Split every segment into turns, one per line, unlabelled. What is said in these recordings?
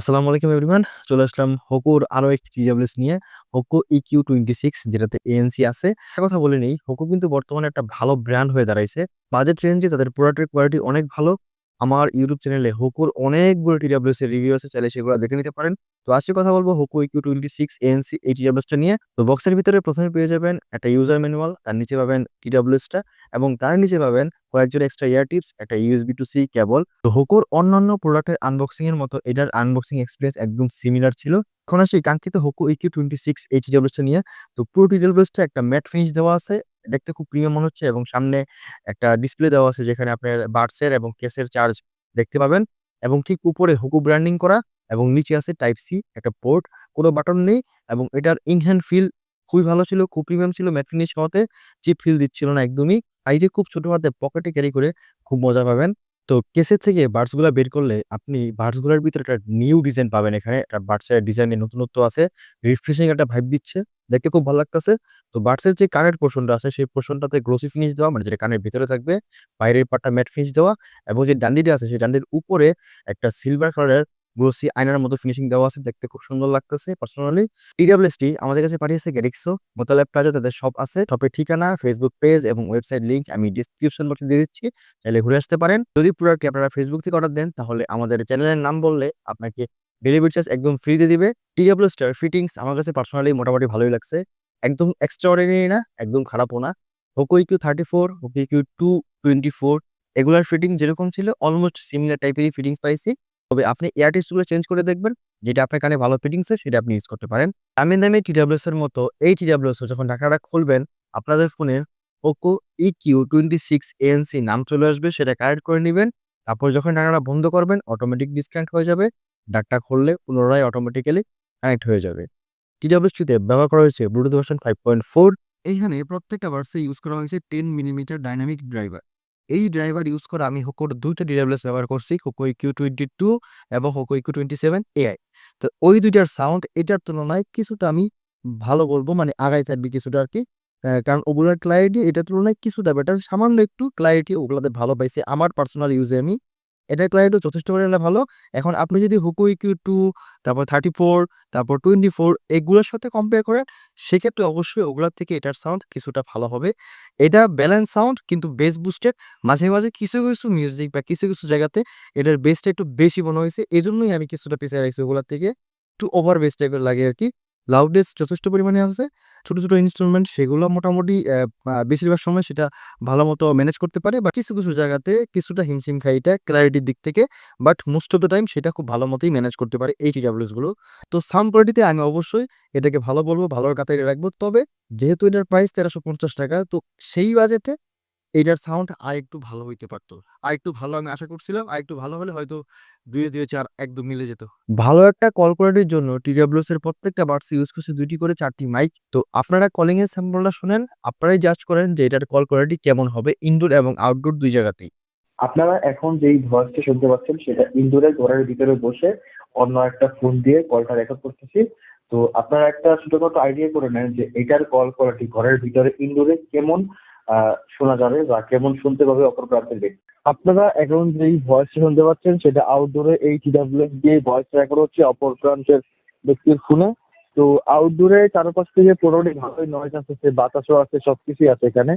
আসসালামু আলাইকুম এভরিওয়ান। চলে আসলাম হোকুর আরও একটি টিডাব্লিউএস নিয়ে। হোকো EQ26 যেটাতে এএনসি আছে। কথা বলে নেই, হোকো কিন্তু বর্তমানে একটা ভালো ব্র্যান্ড হয়ে দাঁড়াইছে। বাজেট রেঞ্জে তাদের প্রোডাক্টের কোয়ালিটি অনেক ভালো। আমার ইউটিউব চ্যানেলে হোকুর অনেকগুলো টিডাব্লিউএস এর রিভিউ আছে। চাইলে সেগুলো দেখে নিতে পারেন। তো আজকে কথা বলব হোকো EQ26 ANC এই টিডাব্লিউএসটা নিয়ে। তো বক্সের ভিতরে প্রথমে পেয়ে যাবেন একটা ইউজার ম্যানুয়াল, তার নিচে পাবেন টিডাব্লিউএসটা এবং তার নিচে পাবেন কয়েকজন এক্সট্রা ইয়ার টিপস, একটা USB টু সি কেবল। তো হোকোর অন্যান্য প্রোডাক্টের আনবক্সিং এর মতো এটার আনবক্সিং এক্সপিরিয়েন্স একদম সিমিলার ছিল। এখন আসি কাঙ্ক্ষিত হোকো EQ26 এই টিডাব্লিউএসটা নিয়ে। তো পুরো টিডাব্লিউএসটা একটা ম্যাট ফিনিশ দেওয়া আছে। দেখতে খুব প্রিমিয়াম মনে হচ্ছে এবং সামনে একটা ডিসপ্লে দেওয়া আছে যেখানে আপনার বাডসের এবং কেসের চার্জ দেখতে পাবেন এবং ঠিক উপরে হুকু ব্র্যান্ডিং করা এবং নিচে আছে টাইপ সি একটা পোর্ট। কোনো বাটন নেই এবং এটার ইনহ্যান্ড ফিল খুবই ভালো ছিল, খুব প্রিমিয়াম ছিল ম্যাট ফিনিশ হওয়াতে চিপ ফিল দিচ্ছিল না একদমই। তাই যে খুব ছোট হাতে পকেটে ক্যারি করে খুব মজা পাবেন। তো কেসের থেকে বার্ডসগুলা গুলা বের করলে আপনি বার্ডসগুলোরগুলার ভিতরে একটা নিউ ডিজাইন পাবেন এখানে। একটা বার্ডসের ডিজাইনে নতুনত্ব আছে। রিফ্রেশিং একটা ভাইব দিচ্ছে। দেখতে খুব ভালো লাগতেছে। তো বার্ডসের যে কানের পোর্শনটা আছে, সেই পোর্শনটাতে গ্রোসি ফিনিশ দেওয়া মানে যেটা কানের ভিতরে থাকবে। বাইরের পাটটা ম্যাট ফিনিশ দেওয়া, এবং যে ডান্ডিটা আছে, সেই ডান্ডির উপরে একটা সিলভার কালারের গ্লোসি আয়নার মতো ফিনিশিং দেওয়া আছে। দেখতে খুব সুন্দর লাগতেছে পার্সোনালি। টিডাব্লিউএসটি আমাদের কাছে পাঠিয়েছে গ্যারিক্সো। মোতালেব প্লাজা তাদের সব আছে। শপের ঠিকানা, ফেসবুক পেজ এবং ওয়েবসাইট লিঙ্ক আমি ডেসক্রিপশন বক্সে দিয়ে দিচ্ছি। চাইলে ঘুরে আসতে পারেন। যদি প্রোডাক্টটি আপনারা ফেসবুক থেকে অর্ডার দেন তাহলে আমাদের চ্যানেলের নাম বললে আপনাকে ডেলিভারি চার্জ একদম ফ্রিতে দিবে। টিডাব্লিউএসটার ফিটিংস আমার কাছে পার্সোনালি মোটামুটি ভালোই লাগছে। একদম এক্সট্রাঅর্ডিনারি না, একদম খারাপও না। হোকো EQ34, হোকো EQ224 এগুলার ফিটিং যেরকম ছিল অলমোস্ট সিমিলার টাইপেরই ফিটিংস পাইছি। তবে আপনি ইয়ার টিপসগুলো চেঞ্জ করে দেখবেন। যেটা আপনার কানে ভালো ফিটিংস হয় সেটা আপনি ইউজ করতে পারেন। দামি, দামি টিডাব্লিউএস এর মতো এই টিডাব্লিউএসও যখন ঢাকনাটা খুলবেন আপনাদের ফোনে হোকো EQ26 ANC নাম চলে আসবে সেটা কানেক্ট করে নিবেন। তারপর যখন ঢাকনাটা বন্ধ করবেন অটোমেটিক ডিসকানেক্ট হয়ে যাবে। ডাকটা খুললে পুনরায় অটোমেটিক্যালি কানেক্ট হয়ে যাবে। টিডাব্লিউএসটিতে ব্যবহার করা হয়েছে ব্লুটুথ ভার্সন 5.4 এইখানে প্রত্যেকটা ভার্সে ইউজ করা হয়েছে টেন মিলিমিটার ডাইনামিক ড্রাইভার। এই ড্রাইভার ইউজ করে আমি হোকোর ২ টা ব্যবহার করছি। হোকো EQ22 এবং Hoco Q twenty seven AI তো ওই দুইটার সাউন্ড এটার তুলনায় কিছুটা আমি ভালো বলব মানে আগাই থাকবে কিছুটা আর কি কারণ ওগুলোর ক্লারিটি এটার তুলনায় কিছুটা বেটার। সামান্য একটু ক্লারিটি ওগুলাতে ভালো পাইছে, আমার পার্সোনাল ইউজে আমি। এটার ক্লারিটিও যথেষ্ট পরিমাণে ভালো। এখন আপনি যদি হোকো EQ2 তারপর 34 তারপর 24 এগুলোর সাথে কম্পেয়ার করেন সেক্ষেত্রে অবশ্যই ওগুলার থেকে এটার সাউন্ড কিছুটা ভালো হবে। এটা ব্যালেন্স সাউন্ড কিন্তু বেস বুস্টেড। মাঝে, মাঝে কিছু, কিছু মিউজিক বা কিছু, কিছু জায়গাতে এটার বেসটা একটু বেশি মনে হইছে। এজন্যই আমি কিছুটা পিছিয়ে রাখছি ওগুলার থেকে। একটু ওভার বেস টাইপের লাগে আরকি। লাউডনেস যথেষ্ট পরিমাণে আছে। ছোট, ছোট ইন্সট্রুমেন্ট সেগুলো মোটামুটি বেশিরভাগ সময় সেটা ভালোমতো ম্যানেজ করতে পারে বা কিছু, কিছু জায়গাতে কিছুটা হিমশিম খায় এটা ক্লারিটির দিক থেকে। But most of the time সেটা খুব ভালো মতোই ম্যানেজ করতে পারে এই টিডাব্লিউএসগুলো। তো সাম কোয়ালিটিতে আমি অবশ্যই এটাকে ভালো বলব, ভালোর কাতারে রাখব। তবে যেহেতু এটার প্রাইস ৳১৩৫০ তো সেই বাজেটে এইটার সাউন্ড আর একটু ভালো হইতে পারতো আর একটু ভালো আমি আশা করছিলাম। আরেকটু ভালো হলে হয়তো ২ এ ২ এ ৪ একদম মিলে যেত। ভালো একটা কল কোয়ালিটির জন্য টিডাব্লিউএস এর প্রত্যেকটা বাডসে ইউজ করছে দুইটি করে চারটি মাইক। তো আপনারা কলিং এর স্যাম্পলটা শোনেন। আপনারাই জাজ করেন যে এটার কল কোয়ালিটি কেমন হবে ইনডোর এবং আউটডোর দুই জায়গাতেই।
আপনারা এখন যেই ভয়েসটা শুনতে পাচ্ছেন সেটা ইনডোরে ঘরের ভিতরে বসে অন্য একটা ফোন দিয়ে কলটা রেকর্ড করতেছি। তো আপনারা একটা ছোটখাটো আইডিয়া করে নেন যে এটার কল কোয়ালিটি ঘরের ভিতরে ইনডোরে কেমন শোনা যাবে বা কেমন শুনতে পাবে অপর ব্যক্তি। আপনারা এখন যেই ভয়েসটা শুনতে পাচ্ছেন সেটা আউটডোরে এই টিডাব্লিউএস দিয়ে ভয়েস রেকর্ড হচ্ছে অপর প্রান্তের ব্যক্তির ফোনে। তো আউটডোরে চারপাশ থেকে মোটামুটি ভালোই নয়েজ আসতেছে, বাতাসও আছে, সবকিছুই আছে এখানে।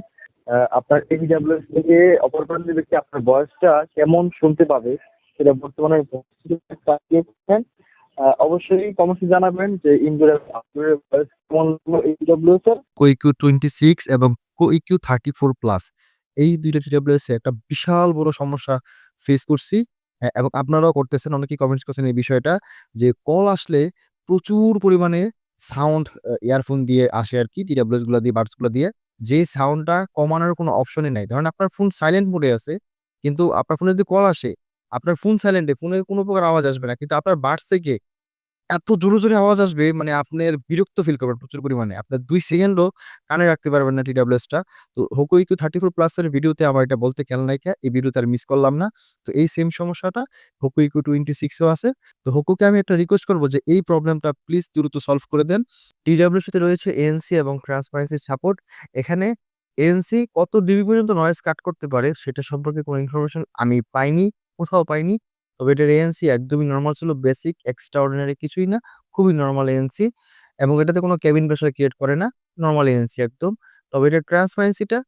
আপনার এই টিডাব্লিউএস থেকে অপর প্রান্তের ব্যক্তি আপনার ভয়েসটা কেমন শুনতে পাবে সেটা বর্তমানে অবশ্যই কমেন্টসে জানাবেন যে ইনডোর এবং আউটডোরের ভয়েস কেমন এর।
হোকো EQ26 এবং হোকো EQ34 প্লাস এই ২ টা টিডাব্লিউএস একটা বিশাল বড় সমস্যা ফেস করছি। এবং আপনারাও করতেছেন। অনেকেই কমেন্টস করছেন এই বিষয়টা যে কল আসলে প্রচুর পরিমাণে সাউন্ড ইয়ারফোন দিয়ে আসে আরকি টিডাব্লিউএসগুলা দিয়ে, বাডসগুলা দিয়ে। যে সাউন্ডটা কমানোর কোনো অপশনই নাই। ধরেন আপনার ফোন সাইলেন্ট মোডে আছে। কিন্তু আপনার ফোনে যদি কল আসে, আপনার ফোন সাইলেন্টে, ফোনে কোনো প্রকার আওয়াজ আসবে না। কিন্তু আপনার বাডস থেকে এত জোরে, জোরে আওয়াজ আসবে মানে আপনার বিরক্ত ফিল করবেন প্রচুর পরিমাণে। আপনার ২ সেকেন্ডও কানে রাখতে পারবেন না টিডাব্লিউএসটা। তো হোকো ইকু থার্টি ফোর প্লাসের ভিডিওতে আমার এটা বলতে খেয়াল নাইকা। এই ভিডিওতে আর মিস করলাম না। তো এই সেম সমস্যাটা হোকো ইকু টোয়েন্টি সিক্সও আছে। তো হোকোকে আমি একটা রিকোয়েস্ট করব যে এই প্রবলেমটা প্লিজ দ্রুত সলভ করে দেন। টিডাব্লিউএস তে রয়েছে ANC এবং ট্রান্সপারেন্সি সাপোর্ট। এখানে ANC কত ডিবি পর্যন্ত নয়েজ কাট করতে পারে সেটা সম্পর্কে কোনো ইনফরমেশন আমি পাইনি, কোথাও পাইনি। তবে এটার এএনসি একদমই নর্মাল ছিল। বেসিক এক্সট্রা অর্ডিনারি কিছুই না। খুবই নর্মাল এএনসি এবং এটাতে কোনো কেবিন প্রেশার ক্রিয়েট করে না। নর্মাল এএনসি একদম। তবে এটার ট্রান্সপারেন্সিটা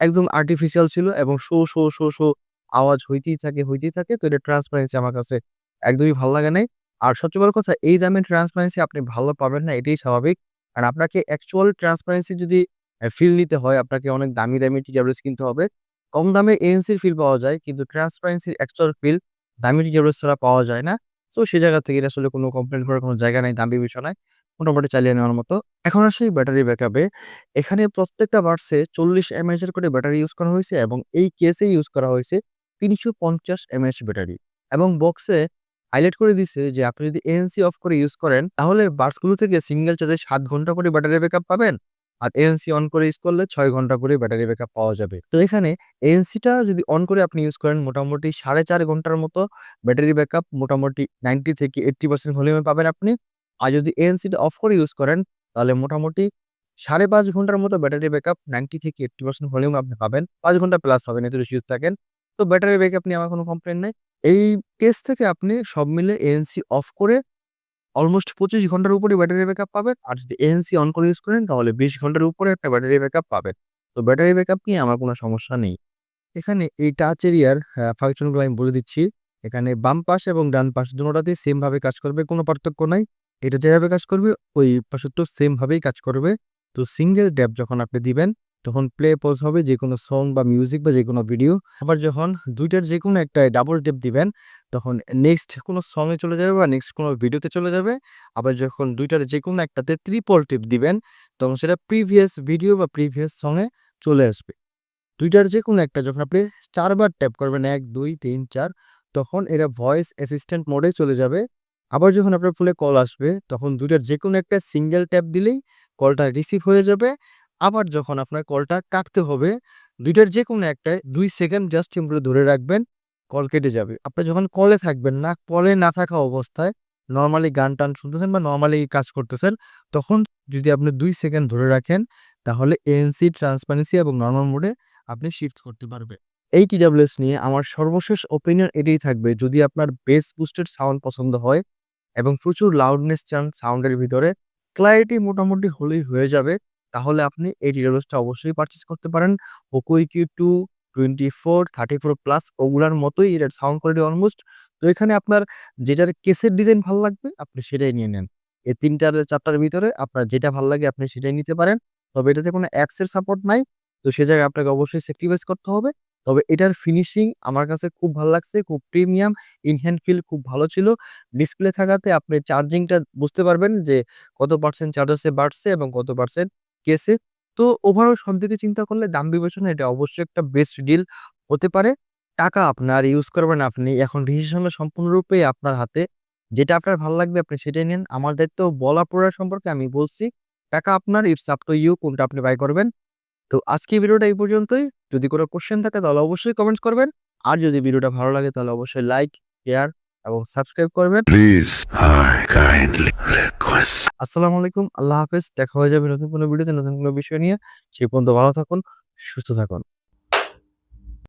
একদম আর্টিফিশিয়াল ছিল এবং শো, শো, শো, শো আওয়াজ হইতেই থাকে, হইতেই থাকে। তো এটা ট্রান্সপারেন্সি আমার কাছে একদমই ভালো লাগে নাই। আর সবচেয়ে বড় কথা এই দামে ট্রান্সপারেন্সি আপনি ভালো পাবেন না এটাই স্বাভাবিক। আর আপনাকে অ্যাকচুয়াল ট্রান্সপারেন্সি যদি ফিল নিতে হয় আপনাকে অনেক দামি, দামি টিডাব্লিউএস কিনতে হবে। কম দামে এএনসির ফিল পাওয়া যায়, কিন্তু ট্রান্সপারেন্সির অ্যাকচুয়াল ফিল দামি টিডাব্লিউএস ছাড়া পাওয়া যায় না। সো সেই জায়গা থেকে আসলে কোনো কমপ্লেন করার কোনো জায়গা নাই, দাম বিবেচনায়। মোটামুটি চালিয়ে নেওয়ার মতো। এখন আসি ব্যাটারি ব্যাকআপে। এখানে প্রত্যেকটা ৪০ এমএএইচ এর করে ব্যাটারি ইউজ করা হয়েছে এবং এই কেসে ইউজ করা হয়েছে ৩৫০ এমএএইচ ব্যাটারি এবং বক্সে হাইলাইট করে দিছে যে, আপনি যদি এএনসি অফ করে ইউজ করেন, তাহলে বাডসগুলো থেকে সিঙ্গেল চার্জে সাত ঘণ্টা করে ব্যাটারি ব্যাকআপ পাবেন। আর এএনসি অন করে ইউজ করলে ছয় ঘণ্টা করে ব্যাটারি ব্যাকআপ পাওয়া যাবে। তো এখানে এএনসিটা যদি অন করে আপনি ইউজ করেন, মোটামুটি ৪.৫ ঘণ্টার মতো ব্যাটারি ব্যাকআপ মোটামুটি 90 থেকে 80% ভলিউমে পাবেন আপনি। আর যদি এএনসিটা অফ করে ইউজ করেন, তাহলে মোটামুটি ৫.৫ ঘণ্টার মতো ব্যাটারি ব্যাকআপ 90 থেকে 80% ভলিউমে আপনি পাবেন। পাঁচ ঘণ্টা প্লাস পাবেন, এত বেশি ইউজ থাকেন। তো ব্যাটারি ব্যাকআপ নিয়ে আমার কোনো কমপ্লেন নেই এই কেস থেকে আপনি সব মিলে এএনসি অফ করে অলমোস্ট ২৫ ঘণ্টার উপরে ব্যাটারি ব্যাকআপ পাবেন। আর যদি এএনসি অন করে ইউজ করেন, তাহলে ২০ ঘণ্টার উপরে একটা ব্যাটারি ব্যাকআপ পাবেন। তো ব্যাটারি ব্যাকআপ নিয়ে আমার কোনো সমস্যা নেই। এখানে এই টাচ এরিয়ার ফাংশনগুলো আমি বলে দিচ্ছি। এখানে বাম পাশ এবং ডান পাশ দোনোটাতেই সেম ভাবে কাজ করবে। কোনো পার্থক্য নাই। এটা যেভাবে কাজ করবে, ওই পাশেরটাও সেম ভাবেই কাজ করবে। তো সিঙ্গেল ট্যাপ যখন আপনি দিবেন তখন প্লে পজ হবে যে কোনো সং বা মিউজিক বা যে কোনো ভিডিও। আবার যখন দুইটার যে কোনো একটা ডাবল ট্যাপ দিবেন তখন নেক্সট কোনো সং এ চলে যাবে বা নেক্সট কোনো ভিডিওতে চলে যাবে। আবার যখন দুইটার যে কোনো একটাতে ত্রিপল টিপ দিবেন তখন সেটা প্রিভিয়াস ভিডিও বা প্রিভিয়াস সং এ চলে আসবে। দুইটার যে কোনো একটা যখন আপনি চারবার ট্যাপ করবেন ১, ২, ৩, ৪ তখন এরা ভয়েস অ্যাসিস্ট্যান্ট মোডে চলে যাবে। আবার যখন আপনার ফোনে কল আসবে তখন দুইটার যে কোনো একটা সিঙ্গেল ট্যাপ দিলেই কলটা রিসিভ হয়ে যাবে। আবার যখন আপনার কলটা কাটতে হবে দুইটার যে কোনো একটায় দুই সেকেন্ড জাস্ট এমনি ধরে রাখবেন, কল কেটে যাবে। আপনি যখন কলে থাকবেন না, কলে না থাকা অবস্থায় নর্মালি গান-টান শুনতেছেন বা নর্মালি কাজ করতেছেন তখন যদি আপনি দুই সেকেন্ড ধরে রাখেন তাহলে এএনসি, ট্রান্সপারেন্সি এবং নর্মাল মোডে আপনি শিফট করতে পারবেন। এই টিডাব্লিউএস নিয়ে আমার সর্বশেষ ওপিনিয়ন এটাই থাকবে যদি আপনার বেস বুস্টেড সাউন্ড পছন্দ হয় এবং প্রচুর লাউডনেস চান সাউন্ডের ভিতরে, ক্লারিটি মোটামুটি হলেই হয়ে যাবে। তাহলে আপনি এই টিডাব্লিউএসটা অবশ্যই পারচেজ করতে পারেন। পোকো ইকিউ2, 24, 34 প্লাস ওগুলার মতোই এটার সাউন্ড কোয়ালিটি অলমোস্ট। তো এখানে আপনার যেটার কেসের ডিজাইন ভালো লাগবে আপনি সেটাই নিয়ে নেন। এই ৩ টার ৪ টার ভিতরে আপনার যেটা ভালো লাগে আপনি সেটাই নিতে পারেন। তবে এটাতে কোনো অ্যাক্সের সাপোর্ট নাই। তো সে জায়গায় আপনাকে অবশ্যই স্যাক্রিফাইস করতে হবে। তবে এটার ফিনিশিং আমার কাছে খুব ভালো লাগছে। খুব প্রিমিয়াম, ইনহ্যান্ড ফিল খুব ভালো ছিল। ডিসপ্লে থাকাতে আপনি চার্জিংটা বুঝতে পারবেন যে কত পার্সেন্ট চার্জ আছে বাডসে এবং কত পার্সেন্ট কেসে। তো ওভারঅল সব দিকে চিন্তা করলে দাম বিবেচনা এটা অবশ্যই একটা বেস্ট ডিল হতে পারে। টাকা আপনার, ইউজ করবেন আপনি। এখন ডিসিশনটা সম্পূর্ণরূপে আপনার হাতে। যেটা আপনার ভালো লাগবে আপনি সেটাই নেন। আমার দায়িত্ব বলা পড়া সম্পর্কে আমি বলছি। টাকা আপনার, ইটস আপ টু ইউ কোনটা আপনি বাই করবেন। তো আজকের ভিডিওটা এই পর্যন্তই। যদি কোনো কোয়েশ্চেন থাকে তাহলে অবশ্যই কমেন্টস করবেন। আর যদি ভিডিওটা ভালো লাগে তাহলে অবশ্যই লাইক, শেয়ার এবং সাবস্ক্রাইব করবেন।
প্লিজ আই কাইন্ডলি রিকোয়েস্ট
আসসালামু আলাইকুম। আল্লাহ হাফেজ। দেখা হয়ে যাবে নতুন কোনো ভিডিওতে নতুন কোনো বিষয় নিয়ে। সেই পর্যন্ত ভালো থাকুন, সুস্থ থাকুন।